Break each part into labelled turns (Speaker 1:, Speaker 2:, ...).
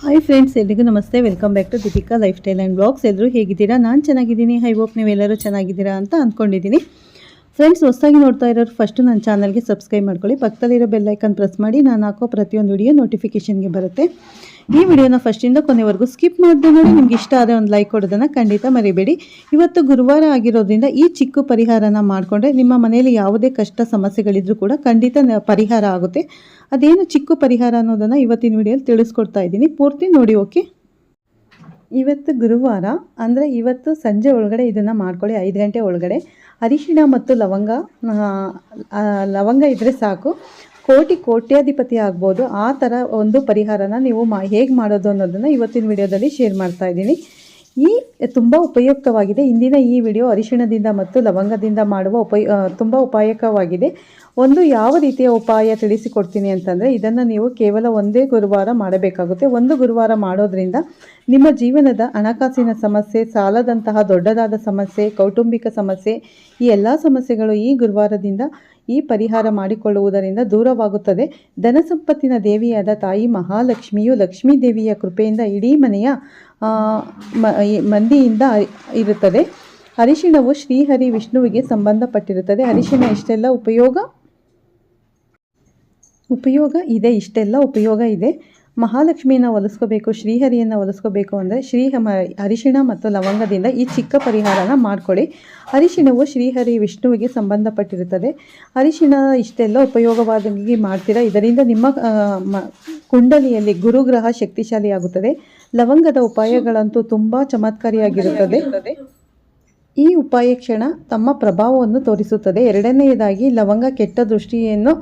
Speaker 1: Hi friends ಎಲ್ರಿಗೂ ನಮಸ್ತೆ. Welcome back to Deepika lifestyle and blogs ಎಲ್ಲರೂ ಹೇಗಿದ್ದೀರಾ? ನಾನು ಚೆನ್ನಾಗಿದ್ದೀನಿ. ಹೈ ಹೋಪ್ ನೀವೆಲ್ಲರೂ ಚೆನ್ನಾಗಿದ್ದೀರಾ ಅಂತ ಅಂದ್ಕೊಂಡಿದ್ದೀನಿ ಫ್ರೆಂಡ್ಸ್ ಹೊಸದಾಗಿ ನೋಡ್ತಾ ಇರೋರು ಫಸ್ಟು ನನ್ನ ಚಾನಲ್ಗೆ ಸಬ್ಸ್ಕ್ರೈಬ್ ಮಾಡ್ಕೊಳ್ಳಿ. ಪಕ್ಕದಲ್ಲಿರೋ ಬೆಲ್ಲೈಕನ್ ಪ್ರೆಸ್ ಮಾಡಿ. ನಾನು ಹಾಕೋ ಪ್ರತಿಯೊಂದು ವಿಡಿಯೋ ನೋಟಿಫಿಕೇಷನ್ಗೆ ಬರುತ್ತೆ. ಈ ವಿಡಿಯೋನ ಫಸ್ಟಿಂದ ಕೊನೆವರೆಗೂ ಸ್ಕಿಪ್ ಮಾಡಿದೆ ನೋಡಿ, ನಿಮ್ಗೆ ಇಷ್ಟ ಆದರೆ ಒಂದು ಲೈಕ್ ಕೊಡೋದನ್ನು ಖಂಡಿತ ಮರಿಬೇಡಿ. ಇವತ್ತು ಗುರುವಾರ ಆಗಿರೋದ್ರಿಂದ ಈ ಚಿಕ್ಕ ಪರಿಹಾರನ ಮಾಡಿಕೊಂಡ್ರೆ ನಿಮ್ಮ ಮನೆಯಲ್ಲಿ ಯಾವುದೇ ಕಷ್ಟ ಸಮಸ್ಯೆಗಳಿದ್ರೂ ಕೂಡ ಖಂಡಿತ ಪರಿಹಾರ ಆಗುತ್ತೆ. ಅದೇನು ಚಿಕ್ಕ ಪರಿಹಾರ ಅನ್ನೋದನ್ನು ಇವತ್ತಿನ ವಿಡಿಯೋಲಿ ತಿಳಿಸ್ಕೊಡ್ತಾ ಇದ್ದೀನಿ. ಪೂರ್ತಿ ನೋಡಿ, ಓಕೆ? ಇವತ್ತು ಗುರುವಾರ, ಅಂದರೆ ಇವತ್ತು ಸಂಜೆ ಒಳಗಡೆ ಇದನ್ನು ಮಾಡ್ಕೊಳ್ಳಿ, ಐದು ಗಂಟೆ ಒಳಗಡೆ. ಅರಿಶಿಣ ಮತ್ತು ಲವಂಗ ಲವಂಗ ಇದ್ದರೆ ಸಾಕು. ಕೋಟಿ ಕೋಟ್ಯಾಧಿಪತಿ ಆಗ್ಬೋದು. ಆ ಥರ ಒಂದು ಪರಿಹಾರನ ನೀವು ಮಾ, ಹೇಗೆ ಮಾಡೋದು ಅನ್ನೋದನ್ನು ಇವತ್ತಿನ ವಿಡಿಯೋದಲ್ಲಿ ಶೇರ್ ಮಾಡ್ತಾ ಇದ್ದೀನಿ. ಈ ತುಂಬ ಉಪಯುಕ್ತವಾಗಿದೆ. ಇಂದಿನ ಈ ವಿಡಿಯೋ ಅರಿಶಿಣದಿಂದ ಮತ್ತು ಲವಂಗದಿಂದ ಮಾಡುವ ಉಪಯ ತುಂಬ ಉಪಾಯಕವಾಗಿದೆ. ಒಂದು ಯಾವ ರೀತಿಯ ಉಪಾಯ ತಿಳಿಸಿಕೊಡ್ತೀನಿ ಅಂತಂದರೆ ಇದನ್ನು ನೀವು ಕೇವಲ ಒಂದೇ ಗುರುವಾರ ಮಾಡಬೇಕಾಗುತ್ತೆ. ಒಂದು ಗುರುವಾರ ಮಾಡೋದ್ರಿಂದ ನಿಮ್ಮ ಜೀವನದ ಹಣಕಾಸಿನ ಸಮಸ್ಯೆ, ಸಾಲದಂತಹ ದೊಡ್ಡದಾದ ಸಮಸ್ಯೆ, ಕೌಟುಂಬಿಕ ಸಮಸ್ಯೆ, ಈ ಎಲ್ಲ ಸಮಸ್ಯೆಗಳು ಈ ಗುರುವಾರದಿಂದ ಈ ಪರಿಹಾರ ಮಾಡಿಕೊಳ್ಳುವುದರಿಂದ ದೂರವಾಗುತ್ತದೆ. ಧನ ಸಂಪತ್ತಿನ ದೇವಿಯಾದ ತಾಯಿ ಮಹಾಲಕ್ಷ್ಮಿಯು ಲಕ್ಷ್ಮೀ ದೇವಿಯ ಕೃಪೆಯಿಂದ ಇಡೀ ಮನೆಯ ಮಂದಿಯಿಂದ ಇರುತ್ತದೆ. ಅರಿಶಿಣವು ಶ್ರೀಹರಿ ವಿಷ್ಣುವಿಗೆ ಸಂಬಂಧಪಟ್ಟಿರುತ್ತದೆ. ಅರಿಶಿಣ ಇಷ್ಟೆಲ್ಲ ಉಪಯೋಗ? ಉಪಯೋಗ ಇದೆ, ಇಷ್ಟೆಲ್ಲ ಉಪಯೋಗ ಇದೆ. ಮಹಾಲಕ್ಷ್ಮಿಯನ್ನು ಒಲಿಸ್ಕೋಬೇಕು, ಶ್ರೀಹರಿಯನ್ನು ಒಲಿಸ್ಕೋಬೇಕು ಅಂದರೆ ಶ್ರೀ ಅರಿಶಿಣ ಮತ್ತು ಲವಂಗದಿಂದ ಈ ಚಿಕ್ಕ ಪರಿಹಾರನ ಮಾಡಿಕೊಳ್ಳಿ. ಅರಿಶಿಣವು ಶ್ರೀಹರಿ ವಿಷ್ಣುವಿಗೆ ಸಂಬಂಧಪಟ್ಟಿರುತ್ತದೆ. ಅರಿಶಿಣ ಇಷ್ಟೆಲ್ಲ ಉಪಯೋಗವಾಗಿ ಮಾಡ್ತೀರಾ? ಇದರಿಂದ ನಿಮ್ಮ ಕುಂಡಲಿಯಲ್ಲಿ ಗುರುಗ್ರಹ ಶಕ್ತಿಶಾಲಿಯಾಗುತ್ತದೆ. ಲವಂಗದ ಉಪಾಯಗಳಂತೂ ತುಂಬ ಚಮತ್ಕಾರಿಯಾಗಿರುತ್ತದೆ. ಈ ಉಪಾಯ ಕ್ಷಣ ತಮ್ಮ ಪ್ರಭಾವವನ್ನು ತೋರಿಸುತ್ತದೆ. ಎರಡನೆಯದಾಗಿ ಲವಂಗ ಕೆಟ್ಟ ದೃಷ್ಟಿಯನ್ನು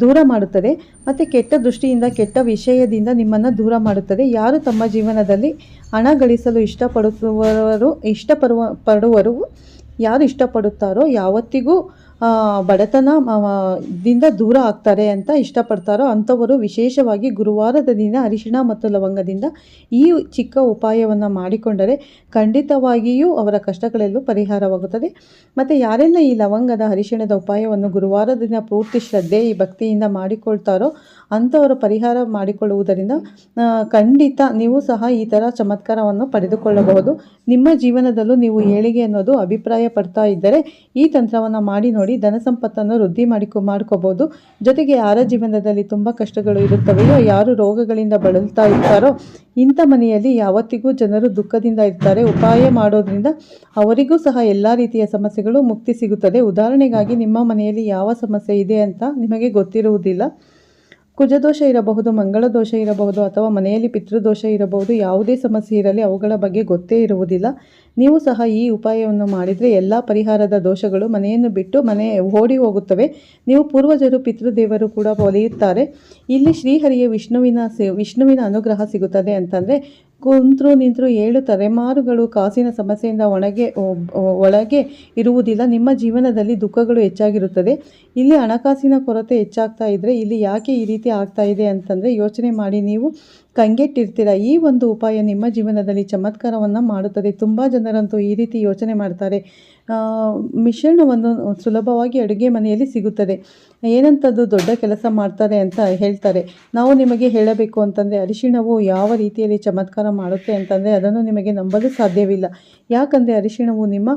Speaker 1: ದೂರ ಮಾಡುತ್ತದೆ. ಮತ್ತು ಕೆಟ್ಟ ದೃಷ್ಟಿಯಿಂದ, ಕೆಟ್ಟ ವಿಷಯದಿಂದ ನಿಮ್ಮನ್ನು ದೂರ ಮಾಡುತ್ತದೆ. ಯಾರು ತಮ್ಮ ಜೀವನದಲ್ಲಿ ಹಣ ಗಳಿಸಲು ಇಷ್ಟಪಡುವವರು ಇಷ್ಟಪಡುವ, ಪಡುವರು, ಯಾರು ಇಷ್ಟಪಡುತ್ತಾರೋ ಯಾವತ್ತಿಗೂ ಬಡತನ ದಿಂದ ದೂರ ಆಗ್ತಾರೆ ಅಂತ ಇಷ್ಟಪಡ್ತಾರೋ ಅಂಥವರು ವಿಶೇಷವಾಗಿ ಗುರುವಾರದ ದಿನ ಅರಿಶಿಣ ಮತ್ತು ಲವಂಗದಿಂದ ಈ ಚಿಕ್ಕ ಉಪಾಯವನ್ನು ಮಾಡಿಕೊಂಡರೆ ಖಂಡಿತವಾಗಿಯೂ ಅವರ ಕಷ್ಟಗಳೆಲ್ಲೂ ಪರಿಹಾರವಾಗುತ್ತದೆ. ಮತ್ತು ಯಾರೆಲ್ಲ ಈ ಲವಂಗದ, ಅರಿಶಿಣದ ಉಪಾಯವನ್ನು ಗುರುವಾರದ ದಿನ ಪೂರ್ತಿ ಶ್ರದ್ಧೆ, ಈ ಭಕ್ತಿಯಿಂದ ಮಾಡಿಕೊಳ್ತಾರೋ ಅಂಥವರು ಪರಿಹಾರ ಮಾಡಿಕೊಳ್ಳುವುದರಿಂದ ಖಂಡಿತ ನೀವು ಸಹ ಈ ಥರ ಚಮತ್ಕಾರವನ್ನು ಪಡೆದುಕೊಳ್ಳಬಹುದು. ನಿಮ್ಮ ಜೀವನದಲ್ಲೂ ನೀವು ಏಳಿಗೆ ಅನ್ನೋದು ಅಭಿಪ್ರಾಯ ಪಡ್ತಾ ಇದ್ದರೆ ಈ ತಂತ್ರವನ್ನು ಮಾಡಿ ನೋಡಿ. ಧನ ಸಂಪತ್ತನ್ನು ವೃದ್ಧಿ ಮಾಡಿಕೊ ಮಾಡ್ಕೋಬೋದು. ಜೊತೆಗೆ ಯಾರ ಜೀವನದಲ್ಲಿ ತುಂಬ ಕಷ್ಟಗಳು ಇರುತ್ತವೆಯೋ, ಯಾರು ರೋಗಗಳಿಂದ ಬಳಲ್ತಾ ಇರ್ತಾರೋ, ಇಂಥ ಮನೆಯಲ್ಲಿ ಯಾವತ್ತಿಗೂ ಜನರು ದುಃಖದಿಂದ ಇರ್ತಾರೆ. ಉಪಾಯ ಮಾಡೋದ್ರಿಂದ ಅವರಿಗೂ ಸಹ ಎಲ್ಲ ರೀತಿಯ ಸಮಸ್ಯೆಗಳು ಮುಕ್ತಿ ಸಿಗುತ್ತದೆ. ಉದಾಹರಣೆಗಾಗಿ, ನಿಮ್ಮ ಮನೆಯಲ್ಲಿ ಯಾವ ಸಮಸ್ಯೆ ಇದೆ ಅಂತ ನಿಮಗೆ ಗೊತ್ತಿರುವುದಿಲ್ಲ. ಕುಜದೋಷ ಇರಬಹುದು ಮಂಗಳ ದೋಷ ಇರಬಹುದು ಅಥವಾ ಮನೆಯಲ್ಲಿ ಪಿತೃದೋಷ ಇರಬಹುದು, ಯಾವುದೇ ಸಮಸ್ಯೆ ಇರಲಿ ಅವುಗಳ ಬಗ್ಗೆ ಗೊತ್ತೇ ಇರುವುದಿಲ್ಲ. ನೀವು ಸಹ ಈ ಉಪಾಯವನ್ನು ಮಾಡಿದರೆ ಎಲ್ಲ ಪರಿಹಾರದ ದೋಷಗಳು ಮನೆಯನ್ನು ಬಿಟ್ಟು ಮನೆ ಓಡಿ ಹೋಗುತ್ತವೆ. ನೀವು ಪೂರ್ವಜರು, ಪಿತೃದೇವರು ಕೂಡ ಒಲಿಯುತ್ತಾರೆ. ಇಲ್ಲಿ ಶ್ರೀಹರಿಯ ವಿಷ್ಣುವಿನ ವಿಷ್ಣುವಿನ ಅನುಗ್ರಹ ಸಿಗುತ್ತದೆ ಅಂತಂದರೆ ಕುಂತ್ರು ನಿಂತರು ಏಳು ತಲೆಮಾರುಗಳು ಕಾಸಿನ ಸಮಸ್ಯೆಯಿಂದ ಒಣಗೆ ಒಳಗೆ ಇರುವುದಿಲ್ಲ. ನಿಮ್ಮ ಜೀವನದಲ್ಲಿ ದುಃಖಗಳು ಹೆಚ್ಚಾಗಿರುತ್ತದೆ. ಇಲ್ಲಿ ಹಣಕಾಸಿನ ಕೊರತೆ ಹೆಚ್ಚಾಗ್ತಾ ಇದ್ದರೆ ಇಲ್ಲಿ ಯಾಕೆ ಈ ರೀತಿ ಆಗ್ತಾ ಇದೆ ಅಂತಂದರೆ ಯೋಚನೆ ಮಾಡಿ ನೀವು ಕಂಗೆಟ್ಟಿರ್ತೀರ? ಈ ಒಂದು ಉಪಾಯ ನಿಮ್ಮ ಜೀವನದಲ್ಲಿ ಚಮತ್ಕಾರವನ್ನು ಮಾಡುತ್ತದೆ. ತುಂಬ ಜನರಂತೂ ಈ ರೀತಿ ಯೋಚನೆ ಮಾಡ್ತಾರೆ. ಮಿಶ್ರಣವನ್ನು ಸುಲಭವಾಗಿ ಅಡುಗೆ ಮನೆಯಲ್ಲಿ ಸಿಗುತ್ತದೆ. ಏನಂತದ್ದು ದೊಡ್ಡ ಕೆಲಸ ಮಾಡ್ತಾರೆ ಅಂತ ಹೇಳ್ತಾರೆ. ನಾವು ನಿಮಗೆ ಹೇಳಬೇಕು ಅಂತಂದರೆ, ಅರಿಶಿಣವು ಯಾವ ರೀತಿಯಲ್ಲಿ ಚಮತ್ಕಾರ ಮಾಡುತ್ತೆ ಅಂತಂದರೆ, ಅದನ್ನು ನಿಮಗೆ ನಂಬಲು ಸಾಧ್ಯವಿಲ್ಲ. ಯಾಕಂದರೆ ಅರಿಶಿಣವು ನಿಮ್ಮ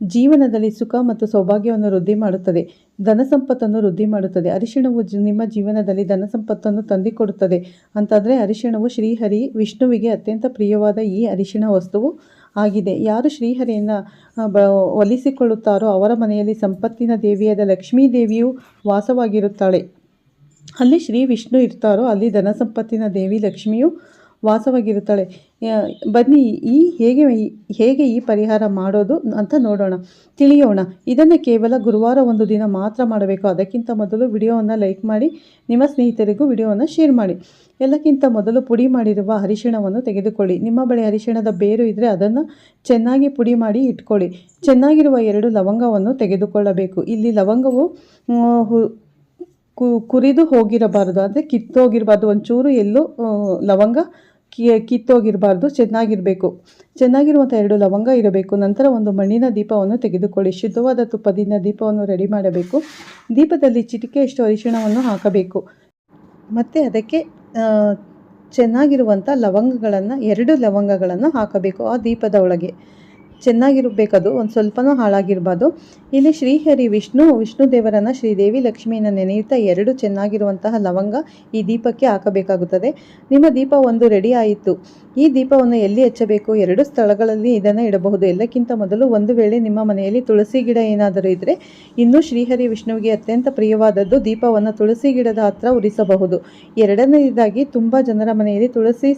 Speaker 1: ಜೀವನದಲ್ಲಿ ಸುಖ ಮತ್ತು ಸೌಭಾಗ್ಯವನ್ನು ವೃದ್ಧಿ ಮಾಡುತ್ತದೆ. ಧನ ಸಂಪತ್ತನ್ನು ವೃದ್ಧಿ ಮಾಡುತ್ತದೆ. ಅರಿಶಿಣವು ನಿಮ್ಮ ಜೀವನದಲ್ಲಿ ಧನ ಸಂಪತ್ತನ್ನು ತಂದಿಕೊಡುತ್ತದೆ. ಅಂತಂದರೆ ಅರಿಶಿಣವು ಶ್ರೀಹರಿ ವಿಷ್ಣುವಿಗೆ ಅತ್ಯಂತ ಪ್ರಿಯವಾದ ಈ ಅರಿಶಿಣ ವಸ್ತುವು ಆಗಿದೆ. ಯಾರು ಶ್ರೀಹರಿಯನ್ನು ಬ, ಒಲಿಸಿಕೊಳ್ಳುತ್ತಾರೋ ಅವರ ಮನೆಯಲ್ಲಿ ಸಂಪತ್ತಿನ ದೇವಿಯಾದ ಲಕ್ಷ್ಮೀ ದೇವಿಯು ವಾಸವಾಗಿರುತ್ತಾಳೆ. ಅಲ್ಲಿ ಶ್ರೀ ವಿಷ್ಣು ಇರ್ತಾರೋ ಅಲ್ಲಿ ಧನ ಸಂಪತ್ತಿನ ದೇವಿ ಲಕ್ಷ್ಮಿಯು ವಾಸವಾಗಿರುತ್ತಾಳೆ. ಬನ್ನಿ, ಈ ಹೇಗೆ ಹೇಗೆ ಈ ಪರಿಹಾರ ಮಾಡೋದು ಅಂತ ನೋಡೋಣ, ತಿಳಿಯೋಣ. ಇದನ್ನು ಕೇವಲ ಗುರುವಾರ ಒಂದು ದಿನ ಮಾತ್ರ ಮಾಡಬೇಕು. ಅದಕ್ಕಿಂತ ಮೊದಲು ವಿಡಿಯೋವನ್ನು ಲೈಕ್ ಮಾಡಿ, ನಿಮ್ಮ ಸ್ನೇಹಿತರಿಗೂ ವಿಡಿಯೋವನ್ನು ಶೇರ್ ಮಾಡಿ. ಎಲ್ಲಕ್ಕಿಂತ ಮೊದಲು ಪುಡಿ ಮಾಡಿರುವ ಅರಿಶಿಣವನ್ನು ತೆಗೆದುಕೊಳ್ಳಿ. ನಿಮ್ಮ ಬಳಿ ಅರಿಶಿಣದ ಬೇರು ಇದ್ದರೆ ಅದನ್ನು ಚೆನ್ನಾಗಿ ಪುಡಿ ಮಾಡಿ ಇಟ್ಕೊಳ್ಳಿ. ಚೆನ್ನಾಗಿರುವ ಎರಡು ಲವಂಗವನ್ನು ತೆಗೆದುಕೊಳ್ಳಬೇಕು. ಇಲ್ಲಿ ಲವಂಗವು ಕುರಿದು ಹೋಗಿರಬಾರದು. ಅಂದರೆ ಕಿತ್ತೋಗಿರಬಾರ್ದು. ಒಂಚೂರು ಎಲ್ಲೂ ಲವಂಗ ಕಿತ್ತೋಗಿರಬಾರ್ದು, ಚೆನ್ನಾಗಿರಬೇಕು. ಚೆನ್ನಾಗಿರುವಂಥ ಎರಡು ಲವಂಗ ಇರಬೇಕು. ನಂತರ ಒಂದು ಮಣ್ಣಿನ ದೀಪವನ್ನು ತೆಗೆದುಕೊಳ್ಳಿ. ಶುದ್ಧವಾದ ತುಪ್ಪದಿಂದ ದೀಪವನ್ನು ರೆಡಿ ಮಾಡಬೇಕು. ದೀಪದಲ್ಲಿ ಚಿಟಿಕೆಯಷ್ಟು ಅರಿಶಿಣವನ್ನು ಹಾಕಬೇಕು. ಮತ್ತು ಅದಕ್ಕೆ ಚೆನ್ನಾಗಿರುವಂಥ ಲವಂಗಗಳನ್ನು, ಎರಡು ಲವಂಗಗಳನ್ನು ಹಾಕಬೇಕು ಆ ದೀಪದ ಒಳಗೆ. ಚೆನ್ನಾಗಿರಬೇಕದು, ಒಂದು ಸ್ವಲ್ಪನೂ ಹಾಳಾಗಿರ್ಬಾರ್ದು. ಇಲ್ಲಿ ಶ್ರೀಹರಿ ವಿಷ್ಣು ವಿಷ್ಣು ದೇವರನ್ನು ಶ್ರೀದೇವಿ ಲಕ್ಷ್ಮಿಯನ್ನು ನೆನೆಯುತ್ತಾ ಎರಡು ಚೆನ್ನಾಗಿರುವಂತಹ ಲವಂಗ ಈ ದೀಪಕ್ಕೆ ಹಾಕಬೇಕಾಗುತ್ತದೆ. ನಿಮ್ಮ ದೀಪ ಒಂದು ರೆಡಿ ಆಯಿತು. ಈ ದೀಪವನ್ನು ಎಲ್ಲಿ ಹಚ್ಚಬೇಕು? ಎರಡು ಸ್ಥಳಗಳಲ್ಲಿ ಇದನ್ನು ಇಡಬಹುದು. ಎಲ್ಲಕ್ಕಿಂತ ಮೊದಲು ಒಂದು ವೇಳೆ ನಿಮ್ಮ ಮನೆಯಲ್ಲಿ ತುಳಸಿ ಗಿಡ ಏನಾದರೂ ಇದ್ದರೆ ಇನ್ನೂ ಶ್ರೀಹರಿ ವಿಷ್ಣುವಿಗೆ ಅತ್ಯಂತ ಪ್ರಿಯವಾದದ್ದು ದೀಪವನ್ನು ತುಳಸಿ ಗಿಡದ ಹತ್ರ ಉರಿಸಬಹುದು. ಎರಡನೇದಾಗಿ ತುಂಬ ಜನರ ಮನೆಯಲ್ಲಿ ತುಳಸಿ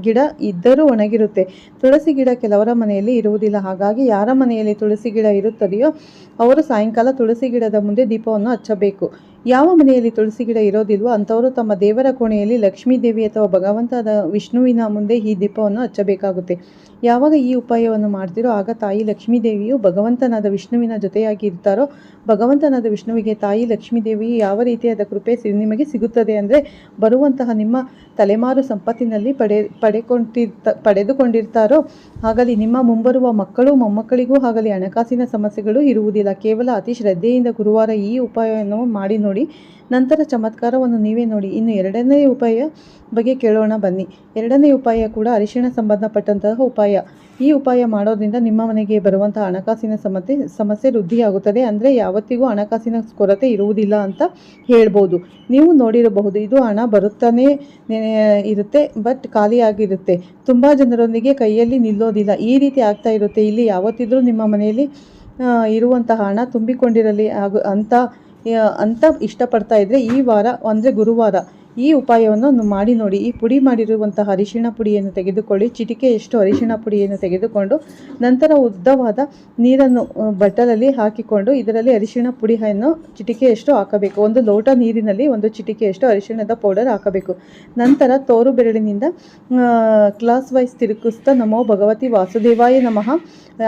Speaker 1: ಗಿಡ ಇದ್ದರೂ ಒಣಗಿರುತ್ತೆ. ತುಳಸಿ ಗಿಡ ಕೆಲವರ ಮನೆಯಲ್ಲಿ ಇರುವುದಿಲ್ಲ ಹಾಗಾಗಿ ಯಾರ ಮನೆಯಲ್ಲಿ ತುಳಸಿ ಗಿಡ ಇರುತ್ತದೆಯೋ ಅವರು ಸಾಯಂಕಾಲ ತುಳಸಿ ಗಿಡದ ಮುಂದೆ ದೀಪವನ್ನು ಹಚ್ಚಬೇಕು. ಯಾವ ಮನೆಯಲ್ಲಿ ತುಳಸಿ ಗಿಡ ಇರೋದಿಲ್ವೋ ಅಂಥವರು ತಮ್ಮ ದೇವರ ಕೋಣೆಯಲ್ಲಿ ಲಕ್ಷ್ಮೀ ದೇವಿ ಅಥವಾ ಭಗವಂತದ ವಿಷ್ಣುವಿನ ಮುಂದೆ ಈ ದೀಪವನ್ನು ಹಚ್ಚಬೇಕಾಗುತ್ತೆ. ಯಾವಾಗ ಈ ಉಪಾಯವನ್ನು ಮಾಡ್ತಿರೋ ಆಗ ತಾಯಿ ಲಕ್ಷ್ಮೀ ದೇವಿಯು ಭಗವಂತನಾದ ವಿಷ್ಣುವಿನ ಜೊತೆಯಾಗಿ ಇರ್ತಾರೋ, ಭಗವಂತನಾದ ವಿಷ್ಣುವಿಗೆ ತಾಯಿ ಲಕ್ಷ್ಮೀ ದೇವಿ ಯಾವ ರೀತಿಯಾದ ಕೃಪೆ ನಿಮಗೆ ಸಿಗುತ್ತದೆ ಅಂದರೆ ಬರುವಂತಹ ನಿಮ್ಮ ತಲೆಮಾರು ಸಂಪತ್ತಿನಲ್ಲಿ ಪಡೆ ಪಡೆಕೊಂಡಿರ್ತ ಪಡೆದುಕೊಂಡಿರ್ತಾರೋ, ಹಾಗಲಿ ನಿಮ್ಮ ಮುಂಬರುವ ಮಕ್ಕಳು ಮೊಮ್ಮಕ್ಕಳಿಗೂ ಆಗಲಿ ಹಣಕಾಸಿನ ಸಮಸ್ಯೆಗಳು ಇರುವುದಿಲ್ಲ. ಕೇವಲ ಅತಿ ಶ್ರದ್ಧೆಯಿಂದ ಗುರುವಾರ ಈ ಉಪಾಯವನ್ನು ಮಾಡಿ ನೋಡಿ. ನಂತರ ಚಮತ್ಕಾರವನ್ನು ನೀವೇ ನೋಡಿ. ಇನ್ನು ಎರಡನೇ ಉಪಾಯ ಬಗ್ಗೆ ಕೇಳೋಣ ಬನ್ನಿ. ಎರಡನೇ ಉಪಾಯ ಕೂಡ ಅರಿಶಿಣ ಸಂಬಂಧಪಟ್ಟಂತಹ ಉಪಾಯ. ಈ ಉಪಾಯ ಮಾಡೋದ್ರಿಂದ ನಿಮ್ಮ ಮನೆಗೆ ಬರುವಂತಹ ಹಣಕಾಸಿನ ಸಮಸ್ಯೆ ಸಮಸ್ಯೆ ವೃದ್ಧಿಯಾಗುತ್ತದೆ. ಅಂದರೆ ಯಾವತ್ತಿಗೂ ಹಣಕಾಸಿನ ಕೊರತೆ ಇರುವುದಿಲ್ಲ ಅಂತ ಹೇಳ್ಬೋದು. ನೀವು ನೋಡಿರಬಹುದು ಇದು ಹಣ ಬರುತ್ತಾನೆ ಇರುತ್ತೆ ಬಟ್ ಖಾಲಿಯಾಗಿರುತ್ತೆ. ತುಂಬ ಜನರೊಂದಿಗೆ ಕೈಯಲ್ಲಿ ನಿಲ್ಲೋದಿಲ್ಲ. ಈ ರೀತಿ ಆಗ್ತಾ ಇರುತ್ತೆ. ಇಲ್ಲಿ ಯಾವತ್ತಿದ್ರೂ ನಿಮ್ಮ ಮನೆಯಲ್ಲಿ ಇರುವಂತಹ ಹಣ ತುಂಬಿಕೊಂಡಿರಲಿ ಹಾಗೂ ಆ, ಅಂತ ಇಷ್ಟಪಡ್ತಾ ಇದ್ರೆ ಈ ವಾರ ಅಂದ್ರೆ ಗುರುವಾರ ಈ ಉಪಾಯವನ್ನು ಮಾಡಿ ನೋಡಿ. ಈ ಪುಡಿ ಮಾಡಿರುವಂತಹ ಅರಿಶಿಣ ಪುಡಿಯನ್ನು ತೆಗೆದುಕೊಳ್ಳಿ. ಚಿಟಿಕೆಯಷ್ಟು ಅರಿಶಿಣ ಪುಡಿಯನ್ನು ತೆಗೆದುಕೊಂಡು ನಂತರ ಉದ್ದವಾದ ನೀರನ್ನು ಬಟ್ಟಲಲ್ಲಿ ಹಾಕಿಕೊಂಡು ಇದರಲ್ಲಿ ಅರಿಶಿಣ ಪುಡಿಯನ್ನು ಚಿಟಿಕೆಯಷ್ಟು ಹಾಕಬೇಕು. ಒಂದು ಲೋಟ ನೀರಿನಲ್ಲಿ ಒಂದು ಚಿಟಿಕೆಯಷ್ಟು ಅರಿಶಿಣದ ಪೌಡರ್ ಹಾಕಬೇಕು. ನಂತರ ತೋರು ಬೆರಳಿನಿಂದ ಕ್ಲಾಸ್ ವೈಸ್ ತಿರುಗಿಸ್ತಾ ನಮೋ ಭಗವತಿ ವಾಸುದೇವಾಯ ನಮಃ.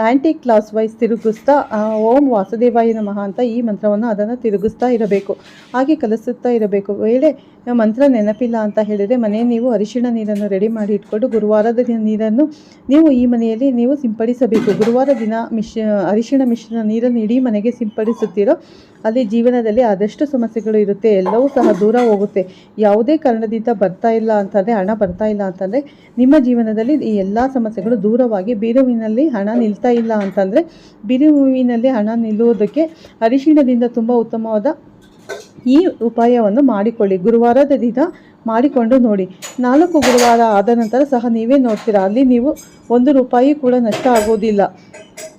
Speaker 1: ಆ್ಯಂಟಿ ಕ್ಲಾಸ್ ವೈಸ್ ತಿರುಗಿಸ್ತಾ ಓಂ ವಾಸುದೇವಾಯ ನಮಃ ಅಂತ ಈ ಮಂತ್ರವನ್ನು ಅದನ್ನು ತಿರುಗಿಸ್ತಾ ಇರಬೇಕು. ಹಾಗೆ ಕಲಿಸುತ್ತಾ ಇರಬೇಕು. ವೇಳೆ ಮಂತ್ರ ನೆನಪಿಲ್ಲ ಅಂತ ಹೇಳಿದರೆ ಮನೆ ನೀವು ಅರಿಶಿಣ ನೀರನ್ನು ರೆಡಿ ಮಾಡಿ ಇಟ್ಕೊಂಡು ಗುರುವಾರದ ನೀರನ್ನು ನೀವು ಈ ಮನೆಯಲ್ಲಿ ನೀವು ಸಿಂಪಡಿಸಬೇಕು. ಗುರುವಾರ ದಿನ ಮಿಶ್ ಅರಿಶಿಣ ಮಿಶ್ರಣ ನೀರನ್ನು ಇಡೀ ಮನೆಗೆ ಸಿಂಪಡಿಸುತ್ತೀರೋ ಅಲ್ಲಿ ಜೀವನದಲ್ಲಿ ಆದಷ್ಟು ಸಮಸ್ಯೆಗಳು ಇರುತ್ತೆ. ಎಲ್ಲವೂ ಸಹ ದೂರ ಹೋಗುತ್ತೆ. ಯಾವುದೇ ಕಾರಣದಿಂದ ಬರ್ತಾ ಇಲ್ಲ ಅಂತಂದರೆ, ಹಣ ಬರ್ತಾ ಇಲ್ಲ ಅಂತಂದರೆ, ನಿಮ್ಮ ಜೀವನದಲ್ಲಿ ಈ ಎಲ್ಲ ಸಮಸ್ಯೆಗಳು ದೂರವಾಗಿ ಬೀರುವಿನಲ್ಲಿ ಹಣ ನಿಲ್ತಾ ಇಲ್ಲ ಅಂತಂದರೆ, ಬಿರುವಿನಲ್ಲಿ ಹಣ ನಿಲ್ಲುವುದಕ್ಕೆ ಅರಿಶಿಣದಿಂದ ತುಂಬ ಉತ್ತಮವಾದ ಈ ಉಪಾಯವನ್ನು ಮಾಡಿಕೊಳ್ಳಿ. ಗುರುವಾರದ ದಿನ ಮಾಡಿಕೊಂಡು ನೋಡಿ. ನಾಲ್ಕು ಗುರುವಾರ ಆದ ನಂತರ ಸಹ ನೀವೇ ನೋಡ್ತೀರಾ? ಅಲ್ಲಿ ನೀವು ಒಂದು ರೂಪಾಯಿ ಕೂಡ ನಷ್ಟ ಆಗೋದಿಲ್ಲ.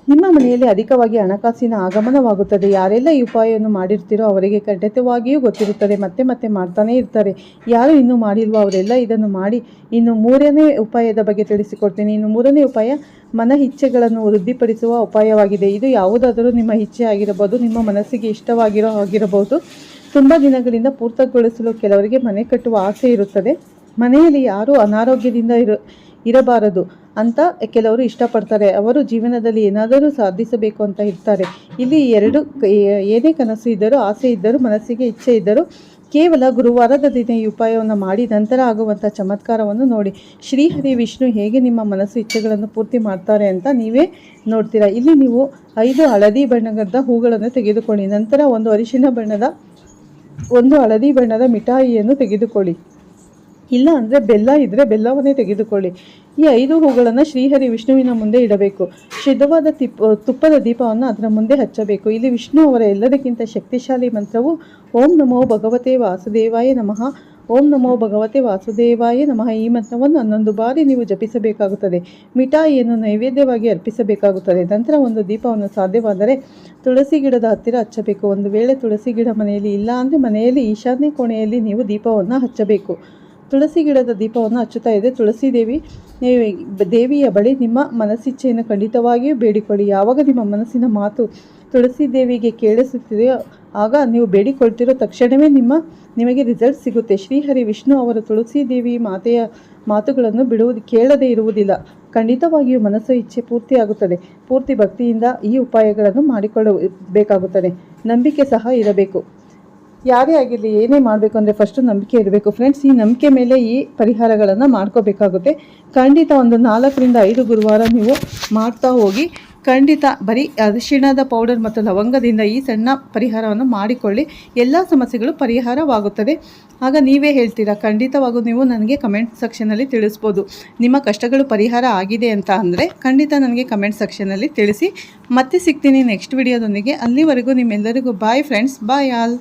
Speaker 1: ನಿಮ್ಮ ಮನೆಯಲ್ಲಿ ಅಧಿಕವಾಗಿ ಹಣಕಾಸಿನ ಆಗಮನವಾಗುತ್ತದೆ. ಯಾರೆಲ್ಲ ಈ ಉಪಾಯವನ್ನು ಮಾಡಿರ್ತೀರೋ ಅವರಿಗೆ ಖಂಡಿತವಾಗಿಯೂ ಗೊತ್ತಿರುತ್ತದೆ. ಮತ್ತೆ ಮತ್ತೆ ಮಾಡ್ತಾನೇ ಇರ್ತಾರೆ. ಯಾರು ಇನ್ನೂ ಮಾಡಿಲ್ವೋ ಅವರೆಲ್ಲ ಇದನ್ನು ಮಾಡಿ ಇನ್ನು ಮೂರನೇ ಉಪಾಯದ ಬಗ್ಗೆ ತಿಳಿಸಿಕೊಡ್ತೀನಿ. ಇನ್ನು ಮೂರನೇ ಉಪಾಯ ಮನ ಇಚ್ಛೆಗಳನ್ನು ವೃದ್ಧಿಪಡಿಸುವ ಉಪಾಯವಾಗಿದೆ. ಇದು ಯಾವುದಾದರೂ ನಿಮ್ಮ ಇಚ್ಛೆ ಆಗಿರಬಹುದು, ನಿಮ್ಮ ಮನಸ್ಸಿಗೆ ಇಷ್ಟವಾಗಿರೋ ಆಗಿರಬಹುದು ತುಂಬ ದಿನಗಳಿಂದ ಪೂರ್ತಗೊಳಿಸಲು ಕೆಲವರಿಗೆ ಮನೆ ಕಟ್ಟುವ ಆಸೆ ಇರುತ್ತದೆ. ಮನೆಯಲ್ಲಿ ಯಾರೂ ಅನಾರೋಗ್ಯದಿಂದ ಇರ, ಇರಬಾರದು ಅಂತ ಕೆಲವರು ಇಷ್ಟಪಡ್ತಾರೆ. ಅವರು ಜೀವನದಲ್ಲಿ ಏನಾದರೂ ಸಾಧಿಸಬೇಕು ಅಂತ ಇರ್ತಾರೆ ಇಲ್ಲಿ ಎರಡು ಏನೇ ಕನಸು ಇದ್ದರೂ, ಆಸೆ ಇದ್ದರೂ, ಮನಸ್ಸಿಗೆ ಇಚ್ಛೆ ಇದ್ದರೂ, ಕೇವಲ ಗುರುವಾರದ ದಿನ ಈ ಉಪಾಯವನ್ನು ಮಾಡಿ ನಂತರ ಆಗುವಂಥ ಚಮತ್ಕಾರವನ್ನು ನೋಡಿ. ಶ್ರೀಹರಿ ವಿಷ್ಣು ಹೇಗೆ ನಿಮ್ಮ ಮನಸ್ಸು ಇಚ್ಛೆಗಳನ್ನು ಪೂರ್ತಿ ಮಾಡ್ತಾರೆ ಅಂತ ನೀವೇ ನೋಡ್ತೀರಾ. ಇಲ್ಲಿ ನೀವು ಐದು ಹಳದಿ ಬಣ್ಣದ ಹೂಗಳನ್ನು ತೆಗೆದುಕೊಳ್ಳಿ. ನಂತರ ಒಂದು ಅರಿಶಿನ ಬಣ್ಣದ ಒಂದು ಹಳದಿ ಬಣ್ಣದ ಮಿಠಾಯಿಯನ್ನು ತೆಗೆದುಕೊಳ್ಳಿ. ಇಲ್ಲ ಅಂದರೆ ಬೆಲ್ಲ ಇದ್ದರೆ ಬೆಲ್ಲವನ್ನೇ ತೆಗೆದುಕೊಳ್ಳಿ. ಈ ಐದು ಹೂಗಳನ್ನು ಶ್ರೀಹರಿ ವಿಷ್ಣುವಿನ ಮುಂದೆ ಇಡಬೇಕು. ಶುದ್ಧವಾದ ತಿಪ್ಪ ತುಪ್ಪದ ದೀಪವನ್ನು ಅದರ ಮುಂದೆ ಹಚ್ಚಬೇಕು. ಇಲ್ಲಿ ವಿಷ್ಣು ಅವರ ಎಲ್ಲದಕ್ಕಿಂತ ಶಕ್ತಿಶಾಲಿ ಮಂತ್ರವು, ಓಂ ನಮೋ ಭಗವತೆ ವಾಸುದೇವಾಯ ನಮಃ. ಓಂ ನಮೋ ಭಗವತೆ ವಾಸುದೇವಾಯ ನಮಃ. ಈ ಮಂತ್ರವನ್ನು ಹನ್ನೊಂದು ಬಾರಿ ನೀವು ಜಪಿಸಬೇಕಾಗುತ್ತದೆ. ಮಿಠಾಯಿಯನ್ನು ನೈವೇದ್ಯವಾಗಿ ಅರ್ಪಿಸಬೇಕಾಗುತ್ತದೆ. ನಂತರ ಒಂದು ದೀಪವನ್ನು ಸಾಧ್ಯವಾದರೆ ತುಳಸಿ ಗಿಡದ ಹತ್ತಿರ ಹಚ್ಚಬೇಕು. ಒಂದು ವೇಳೆ ತುಳಸಿ ಗಿಡ ಮನೆಯಲ್ಲಿ ಇಲ್ಲ ಅಂದರೆ ಮನೆಯಲ್ಲಿ ಈಶಾನ್ಯ ಕೋಣೆಯಲ್ಲಿ ನೀವು ದೀಪವನ್ನು ಹಚ್ಚಬೇಕು. ತುಳಸಿ ಗಿಡದ ದೀಪವನ್ನು ಹಚ್ಚುತ್ತಾ ಇದೆ. ತುಳಸಿ ದೇವಿ ದೇವಿಯ ಬಳಿ ನಿಮ್ಮ ಮನಸ್ಸಿಚ್ಛೆಯನ್ನು ಖಂಡಿತವಾಗಿಯೂ ಬೇಡಿಕೊಳ್ಳಿ. ಯಾವಾಗ ನಿಮ್ಮ ಮನಸ್ಸಿನ ಮಾತು ತುಳಸಿ ದೇವಿಗೆ ಕೇಳಿಸುತ್ತಿದೆಯೋ, ಆಗ ನೀವು ಬೇಡಿಕೊಳ್ತಿರೋ ತಕ್ಷಣವೇ ನಿಮ್ಮ, ನಿಮಗೆ ರಿಸಲ್ಟ್ ಸಿಗುತ್ತೆ. ಶ್ರೀಹರಿ ವಿಷ್ಣು ಅವರು ತುಳಸಿ ದೇವಿ ಮಾತೆಯ ಮಾತುಗಳನ್ನು ಬಿಡುವುದು, ಕೇಳದೇ ಇರುವುದಿಲ್ಲ. ಖಂಡಿತವಾಗಿಯೂ ಮನಸ್ಸು ಇಚ್ಛೆ ಪೂರ್ತಿಯಾಗುತ್ತದೆ. ಪೂರ್ತಿ ಭಕ್ತಿಯಿಂದ ಈ ಉಪಾಯಗಳನ್ನು ಮಾಡಿಕೊಳ್ಳಬೇಕಾಗುತ್ತದೆ. ನಂಬಿಕೆ ಸಹ ಇರಬೇಕು. ಯಾರೇ ಆಗಿರಲಿ ಏನೇ ಮಾಡಬೇಕು ಅಂದರೆ ಫಸ್ಟು ನಂಬಿಕೆ ಇರಬೇಕು. ಫ್ರೆಂಡ್ಸ್ ಈ ನಂಬಿಕೆ ಮೇಲೆ ಈ ಪರಿಹಾರಗಳನ್ನು ಮಾಡ್ಕೋಬೇಕಾಗುತ್ತೆ. ಖಂಡಿತ ಒಂದು ನಾಲ್ಕರಿಂದ ಐದು ಗುರುವಾರ ನೀವು ಮಾಡ್ತಾ ಹೋಗಿ, ಖಂಡಿತ ಬರೀ ಅರಿಶಿಣದ ಪೌಡರ್ ಮತ್ತು ಲವಂಗದಿಂದ ಈ ಸಣ್ಣ ಪರಿಹಾರವನ್ನು ಮಾಡಿಕೊಳ್ಳಿ. ಎಲ್ಲ ಸಮಸ್ಯೆಗಳು ಪರಿಹಾರವಾಗುತ್ತದೆ ಆಗ ನೀವೇ ಹೇಳ್ತೀರಾ, ಖಂಡಿತವಾಗೂ ನೀವು ನನಗೆ ಕಮೆಂಟ್ ಸೆಕ್ಷನಲ್ಲಿ ತಿಳಿಸ್ಬೋದು. ನಿಮ್ಮ ಕಷ್ಟಗಳು ಪರಿಹಾರ ಆಗಿದೆ ಅಂತ ಅಂದರೆ ಖಂಡಿತ ನನಗೆ ಕಮೆಂಟ್ ಸೆಕ್ಷನಲ್ಲಿ ತಿಳಿಸಿ. ಮತ್ತೆ ಸಿಗ್ತೀನಿ ನೆಕ್ಸ್ಟ್ ವಿಡಿಯೋದೊಂದಿಗೆ ಅಲ್ಲಿವರೆಗೂ ನಿಮ್ಮೆಲ್ಲರಿಗೂ ಬಾಯ್ ಫ್ರೆಂಡ್ಸ್ ಬಾಯ್ ಆಲ್